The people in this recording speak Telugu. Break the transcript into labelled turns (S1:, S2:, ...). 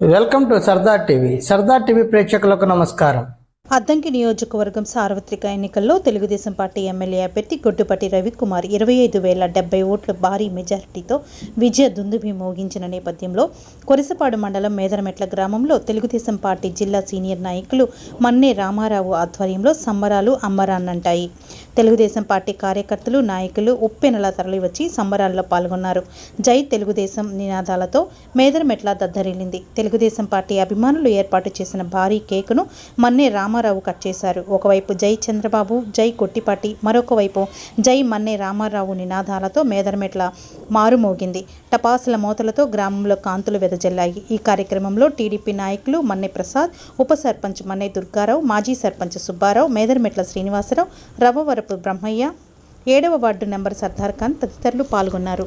S1: Welcome to Sardar TV. Sardar TV ప్రేక్షకులకు నమస్కారం.
S2: అద్దంకి నియోజకవర్గం సార్వత్రిక ఎన్నికల్లో తెలుగుదేశం పార్టీ ఎమ్మెల్యే అభ్యర్థి గొడ్డుపట్టి రవికుమార్ ఇరవై ఐదు వేల డెబ్బై ఓట్ల భారీ మెజారిటీతో విజయ దుందుభి మోగించిన నేపథ్యంలో కొరిసపాడు మండలం మేదరమెట్ల గ్రామంలో తెలుగుదేశం పార్టీ జిల్లా సీనియర్ నాయకులు మన్నే రామారావు ఆధ్వర్యంలో సంబరాలు అమ్మరాన్నంటాయి. తెలుగుదేశం పార్టీ కార్యకర్తలు నాయకులు ఉప్పెనలా తరలివచ్చి సంబరాల్లో పాల్గొన్నారు. జై తెలుగుదేశం నినాదాలతో మేదరమెట్ల దద్దరిల్లింది. తెలుగుదేశం పార్టీ అభిమానులు ఏర్పాటు చేసిన భారీ కేకును మన్నే రామారావు కట్ చేశారు. ఒకవైపు జై చంద్రబాబు జై కొట్టిపాటి మరొక వైపు జై మన్నే రామారావు నినాదాలతో మేదరమెట్ల మారుమోగింది. టపాసుల మోతలతో గ్రామంలో కాంతులు వెదజల్లాయి. ఈ కార్యక్రమంలో టీడీపీ నాయకులు మన్నె ప్రసాద్ ఉప సర్పంచ్ మన్నె దుర్గారావు మాజీ సర్పంచ్ సుబ్బారావు మేదరమెట్ల శ్రీనివాసరావు రవ్వవరపు బ్రహ్మయ్య ఏడవ వార్డు నెంబర్ సర్దార్ ఖాన్ తదితరులు పాల్గొన్నారు.